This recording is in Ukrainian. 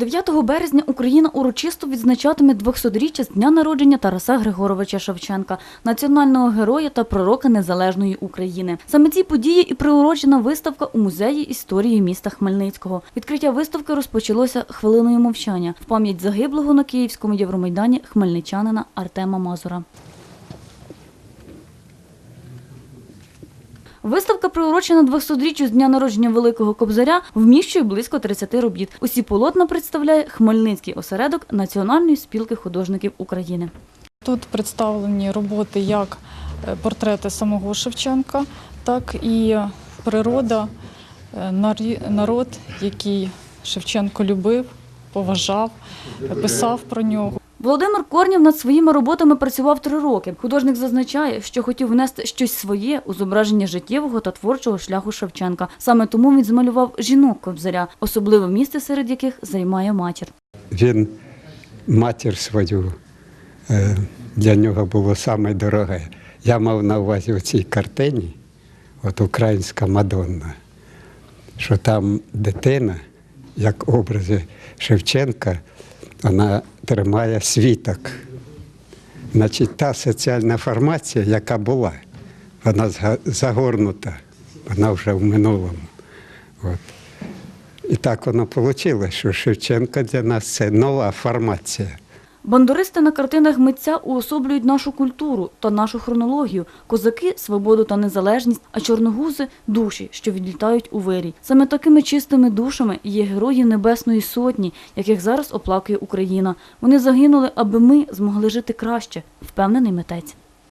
9 березня Україна урочисто відзначатиме 200-річчя з дня народження Тараса Григоровича Шевченка, національного героя та пророка незалежної України. Саме цій події і приурочена виставка у музеї історії міста Хмельницького. Відкриття виставки розпочалося хвилиною мовчання в пам'ять загиблого на Київському Євромайдані хмельничанина Артема Мазура. Виставка, приурочена 200-річчю з дня народження Великого Кобзаря, вміщує близько 30 робіт. Усі полотна представляє Хмельницький осередок Національної спілки художників України. Тут представлені роботи як е, портрети самого Шевченка, так і природа, е, народ, який Шевченко любив, поважав, писав про нього. Володимир Корнів над своїми роботами працював три роки. Художник зазначає, що хотів внести щось своє у зображення життєвого та творчого шляху Шевченка. Саме тому він змалював жінок Кобзаря, особливе місце серед яких займає матір. Він матір свою е, для нього було саме дороге. Я мав на увазі у цій картині, от українська Мадонна, що там дитина, як образи Шевченка, вона тримає світок. Значить, та соціальна формація, яка була, вона загорнута, вона вже в минулому. От. І так воно вийшло, що Шевченко для нас це нова формація. Бандуристи на картинах митця уособлюють нашу культуру та нашу хронологію. Козаки свободу та незалежність, а чорногузи душі, що відлітають у вирій. Саме такими чистими душами є герої Небесної Сотні, яких зараз оплакує Україна. Вони загинули, аби ми змогли жити краще, впевнений митець.